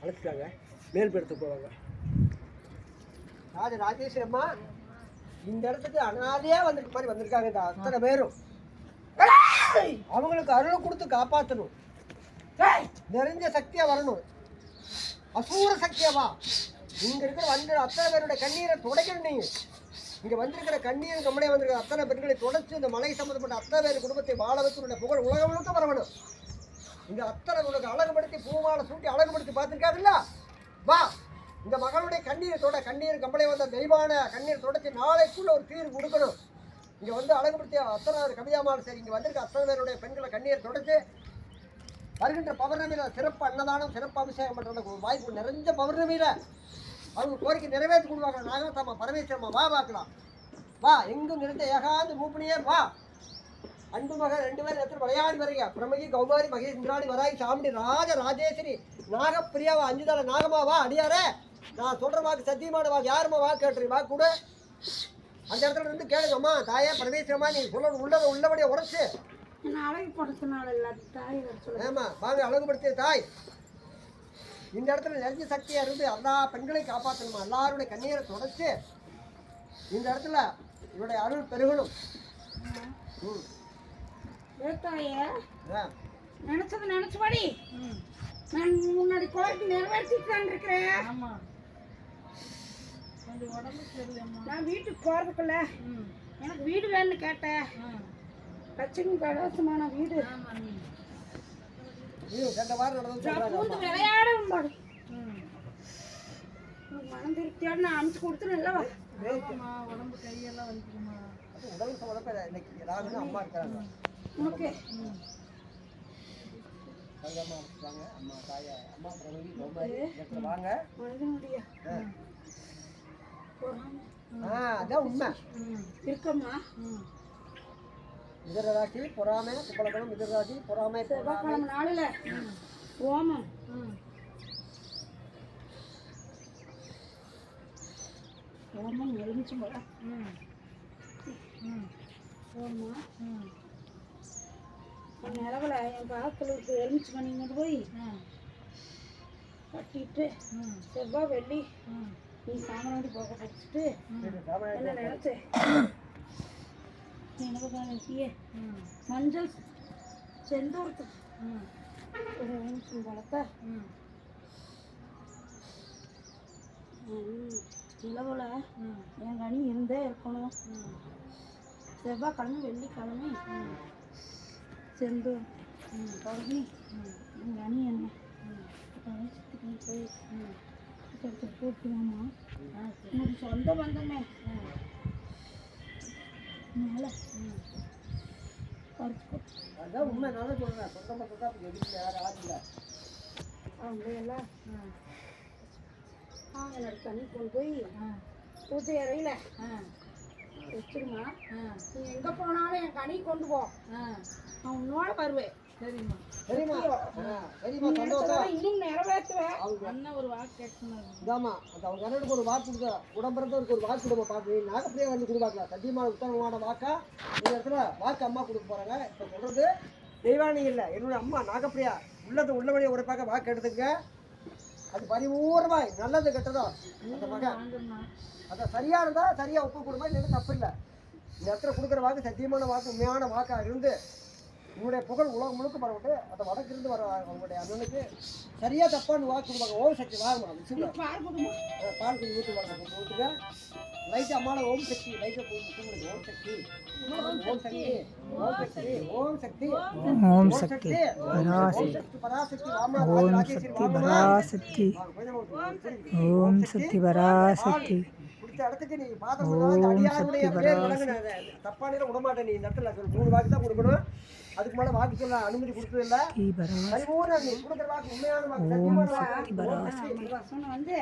அழைச்சிட்டாங்க. மேல்படுத்த போவாங்க ராஜ ராஜேஸ்வரி அம்மா இந்த இடத்துக்கு அனாதையா வந்திருக்க மாதிரி வந்திருக்காங்க இந்த அத்தனை பேரும். அவங்களுக்கு அருள் கொடுத்து காப்பாற்றணும் நிறைஞ்ச சக்தியா வரணும். அசூர சக்தியாவா இங்க இருக்கிற வந்து அத்தனை பேருடைய கண்ணீரை துடைக்கணும் நீங்க இங்க வந்திருக்கிற கண்ணீர் நம்மளே வந்திருக்கிற அத்தனை பெண்களை தொடச்சு இந்த மலை சம்பந்தப்பட்ட அத்தனை பேர் குடும்பத்தை வாழ வச்சு புகழ் உலகம் முழுக்க வரணும். இந்த அத்தனை உனக்கு அழகுபடுத்தி பூமாலை சூட்டி அழகுபடுத்தி பார்த்துருக்காதுல்ல வா இந்த மகளுடைய கண்ணீரை தொட கண்ணீர் கம்பளை வந்த தெய்வான கண்ணீர் தொடச்சி நாளைக்குள்ள ஒரு தீர்வு கொடுக்கணும். இங்கே வந்து அழகுபடுத்திய அத்தனை கவிதாமால் சரி இங்கே வந்திருக்க அத்தனை பேருடைய பெண்களை கண்ணீர் தொடச்சி வருகின்ற பௌர்ணமியில் சிறப்பு அன்னதானம் சிறப்பு அபிஷேகம் பண்ணுறதுக்கு ஒரு வாய்ப்பு நிறைஞ்ச பௌர்ணமியில் அவங்க கோரிக்கை நிறைவேற்றி கொடுவாங்க நாகத்தாமா பரமேஸ்வரமா வா பார்க்கலாம். வா எங்கும் நிறைந்த ஏகாந்து மூப்பினியே வா. அன்பு மகள் ரெண்டு பேரும் எடுத்து விளையாடி வரீங்க பிரமகி கௌமாரி மகேஷ் இந்திராணி வராய் சாமுண்டி ராஜ ராஜேஸ்வரி நாகப்பிரியாவா அஞ்சுதால நாகமா வா அடியாரே? நான் சொல்ற வாக்கு சத்தியமான வாக்கு யாருமா வாக்கு கேட்டுறீங்க வாக்கு கொடு. அந்த இடத்துல இருந்து கேளுங்கம்மா தாயே பரமேஸ்வரமா நீ சொல்ல உள்ளதை உள்ளபடியே உரைச்சு ஆமா வாங்க அழகுபடுத்திய தாய். இந்த இடத்துல நிறைஞ்ச சக்தியா இருந்து எல்லா பெண்களையும் காப்பாற்றணுமா எல்லாருடைய கண்ணீரை தொடச்சு இந்த இடத்துல இவருடைய அருள் பெருகணும். ம். நினைச்சது நினைச்சபடி நான் முன்னாடி கோரிக்கை நிறைவேற்றிட்டு தான் இருக்கிறேன் ஆமா. கொஞ்சம் உடம்பு சரியில்லைம்மா. நான் வீட்டுக்கு போறதுக்குள்ள எனக்கு வீடு வேணும்னு கேட்டேன். லட்சுமி கலசமான வீடு. விளையாட மனம் திருப்தியோடு நான் அனுப்பிச்சு கொடுத்துருவேன் இல்லவா உடம்பு கையெல்லாம் இன்னைக்கு எல்லாருமே அம்மா இருக்கிறாங்க உண்மை. இருக்கம்மா மிதராசி பொறாமை கும்பலகணம் மிதராசி பொறாமை செவ்வாய்க்கிழமை நாளில். ஓமம். ஓமம் எலுமிச்சும் போல. ஓமா நிலவில் என் பாத்தில் இருக்க எலுமிச்சு மணி கொண்டு போய் கட்டிட்டு செவ்வாய் வெள்ளி நீ சாமராண்டி போக படிச்சுட்டு என்ன நினச்சி? எனக்கு நினைக்கியே மஞ்சள் செந்தூரத்து ஒரு எலுமிச்சம் பழத்தை. நிலவில் என் கனி இருந்தே இருக்கணும். செவ்வாய்க்கிழமை வெள்ளிக்கிழமை. செந்தூர் தொடங்கி என் கனி என்ன சித்துக்கு போய் போட்டுவாமா உனக்கு சொந்த பந்தமே. மேலே. பறிச்சு அதான் உண்மை நான் தான் சொல்றேன். சொந்த மக்கள் தான் எதுவும் யாரும் ஆள் இல்லை அவங்க எல்லாம் என்னோட தண்ணி கொண்டு போய் பூஜை அறையில். வச்சிருமா? நீ எங்கே போனாலும் என் கனி கொண்டு போ. நான் உன்னோட வருவேன். சரிம்மா. சரிம்மா. ஆ, சரிம்மா சந்தோஷம். இன்னும் நிறைவேற்றுவேன் அவங்க அண்ணன் ஒரு வாக்கு கேட்கணும் இதாம்மா அந்த அவங்க அண்ணனுக்கு ஒரு வாக்கு கொடுக்க உடம்பிறந்தவருக்கு ஒரு வாக்கு கொடுக்க பார்த்து நாகப்பிரியா வந்து கொடுப்பாங்களா சத்தியமான உத்தரமான வாக்கா? இந்த இடத்துல வாக்கு அம்மா கொடுக்க போறாங்க. இப்போ சொல்றது தெய்வானி இல்லை என்னோட அம்மா நாகப்பிரியா. உள்ளது உள்ளபடியே உரைப்பாக்க வாக்கு எடுத்துக்க அது பரிபூர்ணமாய் நல்லது கெட்டதோ? அந்த மகன். அதை சரியா இருந்தா சரியா ஒப்பு கொடுமா இல்லைன்னா தப்பு இல்லை. இந்த இடத்துல கொடுக்குற வாக்கு சத்தியமான வாக்கு உண்மையான வாக்கா இருந்து உங்களுடைய புகழ் உலகம் முழுக்க பரவிட்டு அதை வடக்கிருந்து வர அவங்களுடைய அண்ணனுக்கு சரியா தப்பான்னு வாக்கு கொடுப்பாங்க. ஓம் சக்தி விஷயம் பால் கொடுமா. பால் கொஞ்சம் ஊற்றி வாங்க ஊற்றுங்க லைட்டாக அம்மாவை ஓம் சக்தி லைட்டாக போய் கும்பிடுங்க ஓம் சக்தி. ஓம் சக்தி ஓம் சக்தி ஓம் சக்தி. ஓம் சக்தி பராசக்தி வாமா ஓம் சக்தி பராசக்தி. ஓம் சக்தி. பராசக்தி. பிடிச்ச இடத்துக்கு நீ போடாத அடியாருடைய தப்பான விடமாட்டேன் நீ இந்த இடத்துல ஒரு மூணு வாக்கு தான் கொடுக்கணும். அதுக்கு மேல வாக்கு சொல்ல அனுமதி கொடுத்தது இல்ல பரிபூர்ண. நீ கொடுக்குற வாக்கு உண்மையான வாக்கு வந்து